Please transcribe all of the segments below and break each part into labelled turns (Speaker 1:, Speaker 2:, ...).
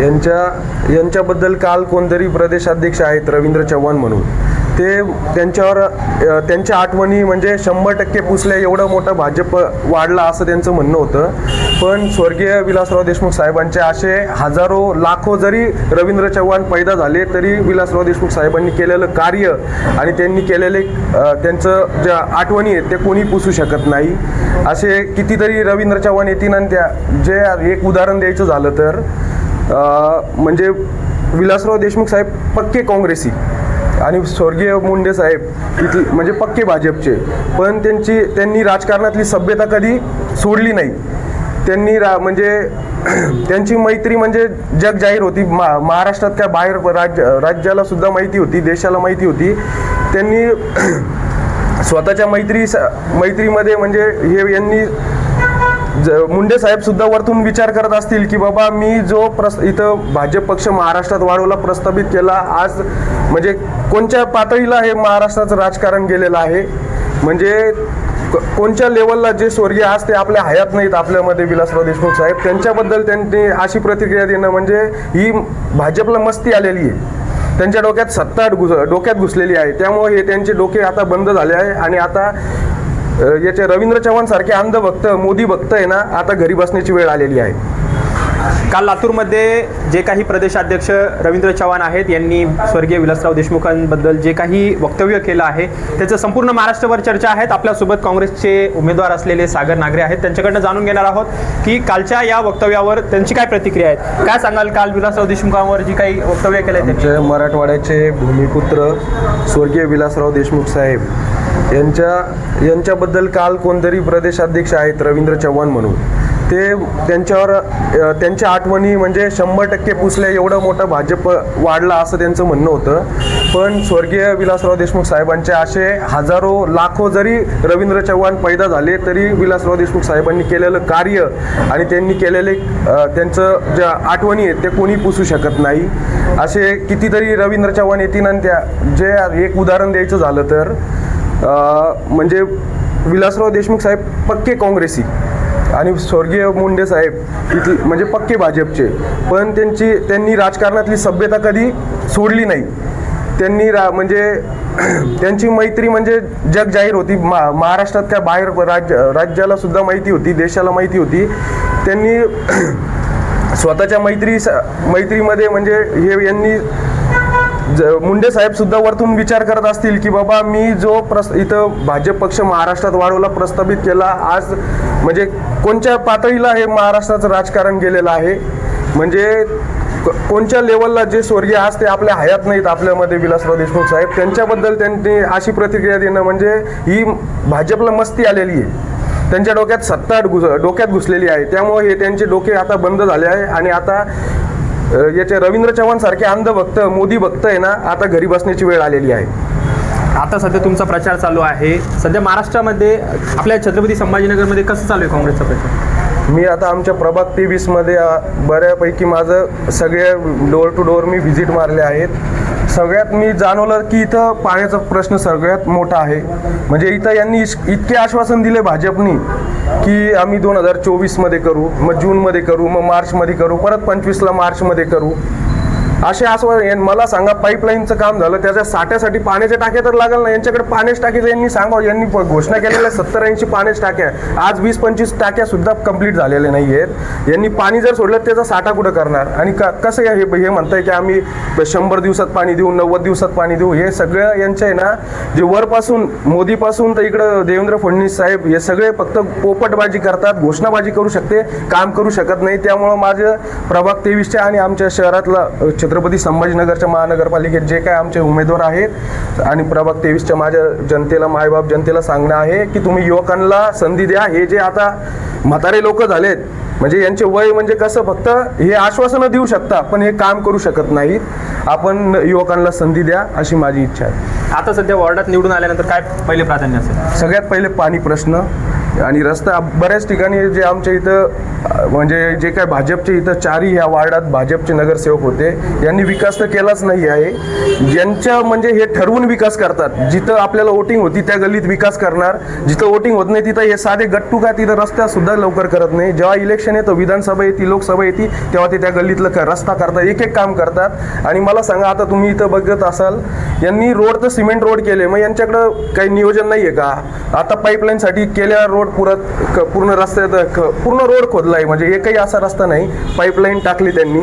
Speaker 1: यांच्या यांच्याबद्दल काल कोणतरी प्रदेशाध्यक्ष आहेत रवींद्र चव्हाण म्हणून. ते त्यांच्यावर त्यांच्या आठवणी म्हणजे शंभर टक्के पुसल्या एवढं मोठं भाजप वाढला असं त्यांचं म्हणणं होतं. पण स्वर्गीय विलासराव देशमुख साहेबांचे असे हजारो लाखो जरी रवींद्र चव्हाण पैदा झाले तरी विलासराव देशमुख साहेबांनी केलेलं कार्य आणि त्यांनी केलेले त्यांचं ज्या आठवणी आहेत ते कोणी पुसू शकत नाही. असे कितीतरी रवींद्र चव्हाण येतील आणि त्या जे एक उदाहरण द्यायचं झालं तर म्हणजे विलासराव देशमुख साहेब पक्के काँग्रेसी आणि स्वर्गीय मुंडे साहेब इथले म्हणजे पक्के भाजपचे. पण त्यांची त्यांनी राजकारणातली सभ्यता कधी सोडली नाही. त्यांनी रा म्हणजे त्यांची मैत्री म्हणजे जग जाहीर होती. मा महाराष्ट्रात काय बाहेर राज्य राज्याला सुद्धा माहिती होती देशाला माहिती होती. त्यांनी स्वतःच्या मैत्री मैत्रीमध्ये म्हणजे हे यांनी मुंडे साहेब सुद्धा वरतून विचार करत असतील की बाबा मी जो प्रस इथं भाजप पक्ष महाराष्ट्रात वाढवला प्रस्थापित केला आज म्हणजे कोणत्या पातळीला हे महाराष्ट्राचं राजकारण गेलेलं आहे? म्हणजे कोणत्या लेवलला जे स्वर्गीय आज ते आपल्या हयात नाहीत आपल्यामध्ये विलासराव देशमुख साहेब. त्यांच्याबद्दल त्यांनी अशी प्रतिक्रिया देणं म्हणजे ही भाजपला मस्ती आलेली आहे. त्यांच्या डोक्यात सत्ता घुस डोक्यात घुसलेली आहे. त्यामुळे हे त्यांचे डोके आता बंद झाले आहे आणि आता याचे रवींद्र चव्हाण सारखे अंधभक्त मोदी भक्त आहे ना आता घरी बसण्याची वेळ आलेली आहे.
Speaker 2: काल लातूरमध्ये जे काही प्रदेशाध्यक्ष रवींद्र चव्हाण आहेत यांनी स्वर्गीय विलासराव देशमुखांबद्दल जे काही वक्तव्य केलं आहे त्याचं संपूर्ण महाराष्ट्रभर चर्चा आहेत. आपल्यासोबत काँग्रेसचे उमेदवार असलेले सागर नागरे आहेत. त्यांच्याकडनं जाणून घेणार आहोत की कालच्या या वक्तव्यावर त्यांची काय प्रतिक्रिया आहेत. काय सांगाल काल विलासराव देशमुखांवर जी काही वक्तव्य केलं आहे
Speaker 1: आमचे मराठवाड्याचे भूमिपुत्र स्वर्गीय विलासराव देशमुख साहेब यांच्या यांच्याबद्दल काल कोणतरी प्रदेशाध्यक्ष आहेत रवींद्र चव्हाण म्हणून. ते त्यांच्यावर त्यांच्या आठवणी म्हणजे शंभर टक्के पुसल्या एवढं मोठं भाजप वाढला असं त्यांचं म्हणणं होतं. पण स्वर्गीय विलासराव देशमुख साहेबांचे असे हजारो लाखो जरी रवींद्र चव्हाण पैदा झाले तरी विलासराव देशमुख साहेबांनी केलेलं कार्य आणि त्यांनी केलेले त्यांचं ज्या आठवणी आहेत ते कोणी पुसू शकत नाही. असे कितीतरी रवींद्र चव्हाण येतील आणि त्या जे एक उदाहरण द्यायचं झालं तर म्हणजे विलासराव देशमुख साहेब पक्के काँग्रेसी आणि स्वर्गीय मुंडे साहेब इथले म्हणजे पक्के भाजपचे. पण त्यांची त्यांनी राजकारणातली सभ्यता कधी सोडली नाही. त्यांनी रा म्हणजे त्यांची मैत्री म्हणजे जग जाहीर होती. मा महाराष्ट्रात काय बाहेर राज्य राज्याला सुद्धा माहिती होती देशाला माहिती होती. त्यांनी स्वतःच्या मैत्री मैत्रीमध्ये म्हणजे हे यांनी मुंडे साहेब सुद्धा वरतून विचार करत असतील की बाबा मी जो प्रस इथं भाजप पक्ष महाराष्ट्रात वाढवला प्रस्थापित केला आज म्हणजे कोणत्या पातळीला हे महाराष्ट्राचं राजकारण गेलेलं आहे? म्हणजे कोणत्या लेवलला जे स्वर्गीय आज ते आपल्या हयात नाहीत आपल्यामध्ये विलासराव देशमुख साहेब त्यांच्याबद्दल त्यांनी अशी प्रतिक्रिया देणं म्हणजे ही भाजपला मस्ती आलेली आहे. त्यांच्या डोक्यात सत्ता घुस डोक्यात घुसलेली आहे. त्यामुळे हे त्यांचे डोके आता बंद झाले आहे आणि आता याचे रवींद्र चव्हाण सारखे अंधभक्त मोदी भक्त आहे ना आता घरी बसण्याची वेळ आलेली आहे.
Speaker 2: आता सध्या तुमचा प्रचार चालू आहे. सध्या महाराष्ट्रामध्ये आपल्या छत्रपती संभाजीनगरमध्ये कसं चालू आहे काँग्रेसचा प्रचार?
Speaker 1: मी आता आमच्या प्रभाग तेवीसमध्ये अ, बऱ्यापैकी माझं सगळ्या डोअर टू डोअर मी व्हिजिट मारले आहेत. सगळ्यात मी जाणवलं की इथं पाण्याचा प्रश्न सगळ्यात मोठा आहे. म्हणजे इथं यांनी इतके आश्वासन दिले भाजपनी की आम्ही दोन हजार चोवीसमध्ये करू मग जूनमध्ये करू मग मार्चमध्ये करू परत पंचवीसला मार्चमध्ये करू. असे असं यां- मला सांगा पाईपलाईनचं काम झालं त्याच्या साठ्यासाठी पाण्याच्या टाक्या तर लागल ना यांच्याकडे पाण्याच टाकीचं यांनी सांगा यांनी प- घोषणा केलेल्या सत्तर ऐंशी पाण्याच्या टाक्या आज वीस पंचवीस टाक्या सुद्धा कंप्लीट झालेल्या नाही आहेत. यांनी पाणी जर सोडलं त्याचा साठा कुठं करणार? आणि क कसं हे हे म्हणताय की आम्ही शंभर दिवसात पाणी देऊ नव्वद दिवसात पाणी देऊ? हे सगळं यांचं आहे ना जे वरपासून मोदीपासून तर इकडं देवेंद्र फडणवीस साहेब हे सगळे फक्त पोपटबाजी करतात घोषणाबाजी करू शकते काम करू शकत नाही. त्यामुळं माझं प्रभाग तेवीसच्या आणि आमच्या शहरातला छत्रपती संभाजीनगरच्या महानगरपालिकेत जे काय आमचे उमेदवार आहेत आणि प्रभाग तेवीसच्या माझ्या जनतेला मायबाप जनतेला सांगणं आहे की तुम्ही युवकांना संधी द्या. हे जे आता म्हातारे लोक झालेत म्हणजे यांचे वय म्हणजे कसं फक्त हे आश्वासनं देऊ शकता पण हे काम करू शकत नाहीत. आपण युवकांना संधी द्या अशी माझी इच्छा आहे.
Speaker 2: आता सध्या वॉर्डात निवडून आल्यानंतर काय पहिले प्राधान्य असेल?
Speaker 1: सगळ्यात पहिले पाणी प्रश्न आणि रस्ता बऱ्याच ठिकाणी जे आमच्या इथं म्हणजे जे काय भाजपचे इथं चारही ह्या वार्डात भाजपचे नगरसेवक होते यांनी विकास तर केलाच नाही आहे. ज्यांच्या म्हणजे हे ठरवून विकास करतात जिथं आपल्याला वोटिंग होती त्या गल्लीत विकास करणार जिथं वोटिंग होत नाही तिथं हे साधे गट्टू का तिथं रस्ता सुद्धा लवकर करत नाही. जेव्हा इलेक्शन येतं विधानसभा येते लोकसभा येते तेव्हा ते त्या गल्लीतलं रस्ता करतात एक एक काम करतात. आणि मला सांगा आता तुम्ही इथं बघत असाल यांनी रोड तर सिमेंट रोड केले मग यांच्याकडं काही नियोजन नाही आहे का? आता पाईपलाईनसाठी केल्या रोड पुरत क- पूर्ण रस्त्यात पूर्ण रोड खोदला आहे म्हणजे एकही असा रस्ता नाही. पाईपलाईन टाकली त्यांनी.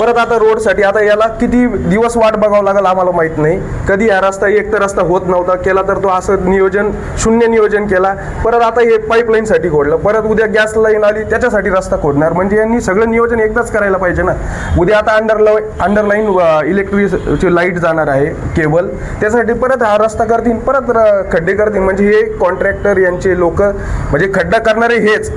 Speaker 1: परत आता रोडसाठी आता याला किती दिवस वाट बघावं लागेल आम्हाला माहीत नाही. कधी हा रस्ता एक तर रस्ता होत नव्हता. केला तर तो असं नियोजन शून्य नियोजन केला. परत आता हे पाईपलाईनसाठी खोडलं परत उद्या गॅस लाईन आली त्याच्यासाठी रस्ता खोडणार म्हणजे यांनी सगळं नियोजन एकदाच करायला पाहिजे ना. उद्या आता अंडर अंडरलाईन इलेक्ट्रिकची लाइट जाणार आहे केबल त्यासाठी परत हा रस्ता करतील परत खड्डे करतील. म्हणजे हे कॉन्ट्रॅक्टर यांचे लोक म्हणजे खड्डा करणारे हेच.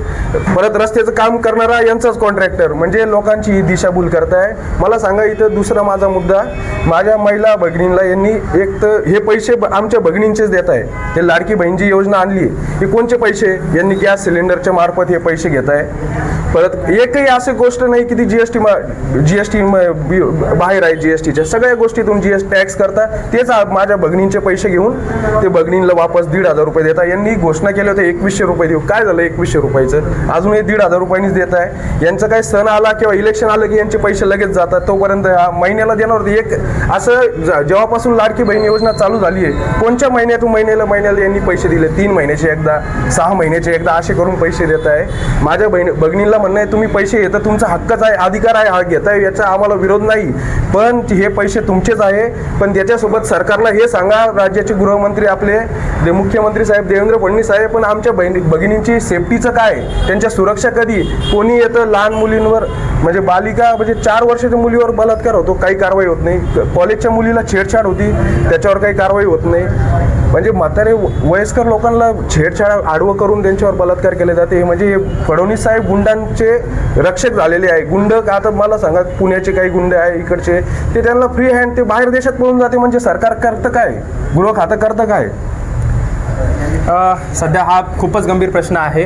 Speaker 1: परत रस्त्याचं काम करणारा यांचाच कॉन्ट्रॅक्टर म्हणजे लोकांची ही दिशाभूल करताय. मला सांगा इथं दुसरा माझा मुद्दा. माझ्या महिला भगिनींना यांनी एक तर हे पैसे आमच्या भगिनींचेच देत आहे. हे लाडकी बहिणजी योजना आणली. हे कोणचे पैसे? यांनी गॅस सिलेंडरच्या मार्फत हे पैसे घेत आहे. परत एकही अशी गोष्ट नाही की ती जीएसटी जीएसटी बाहेर आहे जीएसटीच्या सगळ्या गोष्टीतून जीएस टॅक्स करता. तेच माझ्या भगिनींचे पैसे घेऊन ते भगिनींना वापस दीड हजार रुपये देता. यांनी घोषणा केली होती एकवीसशे रुपये देऊ? काय झालं? एकवीसशे रुपयाचं. अजून हे दीड हजार रुपयांनीच देत आहे. यांचं काय सण आला किंवा इलेक्शन आलं की यांचे पैसे लगेच जातात. तोपर्यंत महिन्याला देणार एक असं जेव्हापासून लाडकी बहीण योजना चालू झाली आहे कोणत्या महिन्यातून महिन्याला महिन्याला यांनी पैसे दिले? तीन महिन्याचे एकदा सहा महिन्याचे एकदा असे करून पैसे देत आहे. माझ्या बहिणी भगिनीला म्हणणं आहे तुम्ही पैसे घेता तुमचा हक्कच आहे अधिकार आहे हा घेताय याचा आम्हाला विरोध नाही. पण हे पैसे तुमचेच आहे. पण त्याच्यासोबत सरकारला हे सांगा राज्याचे गृहमंत्री आपले जे मुख्यमंत्री साहेब देवेंद्र फडणवीस साहेब पण आमच्या बहिणी भगिनींची सेफ्टीचं काय त्यांच्या सुरक्षा कधी? कोणी येतं लहान मुलींवर? म्हणजे बालिका म्हणजे चार वर्षाच्या मुलीवर बलात्कार होतो काही कारवाई होत नाही. कॉलेजच्या मुलीला छेडछाड होती त्याच्यावर काही कारवाई होत नाही. म्हणजे म्हातारे वयस्कर लोकांना छेडछाड आडवं करून त्यांच्यावर बलात्कार केले जाते. हे म्हणजे हे फडणवीस साहेब गुंडांचे रक्षक झालेले आहे. गुंड का आता मला सांगा पुण्याचे काही गुंड आहे इकडचे? ते त्यांना फ्री हँड ते बाहेर देशात पळून जाते. म्हणजे सरकार करतं काय? गृह खातं करतं काय?
Speaker 2: सध्या हा खूपच गंभीर प्रश्न आहे.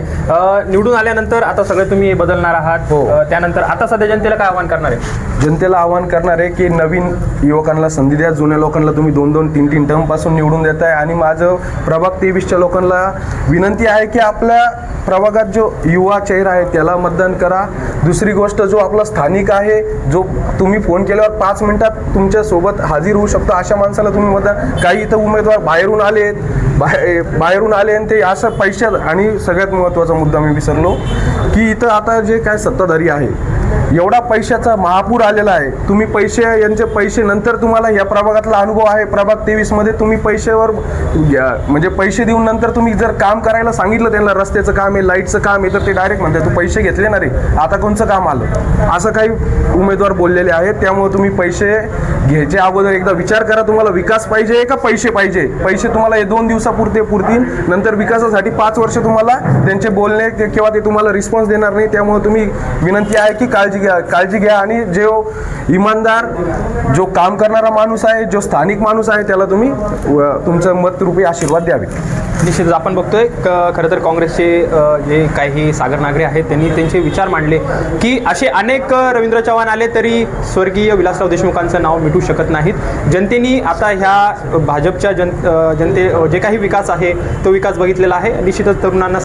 Speaker 2: निवडून आल्यानंतर आता सगळे तुम्ही बदलणार आहात.
Speaker 1: हो.
Speaker 2: त्यानंतर आता सध्या जनतेला काय आव्हान करणार आहे?
Speaker 1: जनतेला आवाहन करणार आहे की नवीन युवकांना संधी द्या जुन्या लोकांना तुम्ही दोन दोन तीन तीन टर्मपासून निवडून देताय. आणि माझं प्रभाग तेवीसच्या लोकांना विनंती आहे की आपल्या प्रभागात जो युवा चेहरा आहे त्याला मतदान करा. दुसरी गोष्ट जो आपला स्थानिक आहे जो तुम्ही फोन केल्यावर पाच मिनिटात तुमच्यासोबत हाजीर होऊ शकतो. अशा माणसाला तुम्ही मतदान काही इथं उमेदवार बाहेरून आलेत. बाहे बाहेरून आले आणि ते असं पैशात आणि सगळ्यात महत्त्वाचा मुद्दा मी विसरलो की इथं आता जे काय सत्ताधारी आहे एवढा पैशाचा महापूर आलेला आहे. तुम्ही पैसे यांचे पैसे नंतर तुम्हाला या प्रभागातला अनुभव आहे. प्रभाग तेवीसमध्ये तुम्ही पैशावर म्हणजे पैसे देऊन नंतर तुम्ही जर काम करायला सांगितलं त्यांना रस्त्याचं काम आहे लाईटचं काम आहे तर ते डायरेक्ट म्हणतात तू पैसे घेतले ना रे. आता कोणचं काम आलं? असं काही उमेदवार बोललेले आहेत. त्यामुळे तुम्ही पैसे घ्यायचे अगोदर एकदा विचार करा. तुम्हाला विकास पाहिजे का पैसे पाहिजे? पैसे तुम्हाला हे दोन दिवसापुरते पुरतील. नंतर विकासासाठी पाच वर्ष तुम्हाला त्यांचे बोलणे किंवा ते तुम्हाला रिस्पॉन्स देणार नाही. त्यामुळे तुम्ही विनंती आहे की काळजी घ्या काळजी घ्या आणि जो इमानदार जो काम करणारा माणूस आहे जो स्थानिक माणूस आहे त्याला तुम्ही तुमचं मत रूपी आशीर्वाद द्यावे.
Speaker 2: निश्चितच आपण बघतोय खरं तर काँग्रेसचे जे काही सागर नागरे आहेत त्यांनी त्यांचे विचार मांडले की असे अनेक रवींद्र चव्हाण आले तरी स्वर्गीय विलासराव देशमुखांचं नाव मिटू शकत नाहीत. जनतेनी आता ह्या भाजपच्या जन जनते जे काही विकास आहे तो विकास बघितलेला आहे. निश्चितच तरुणांना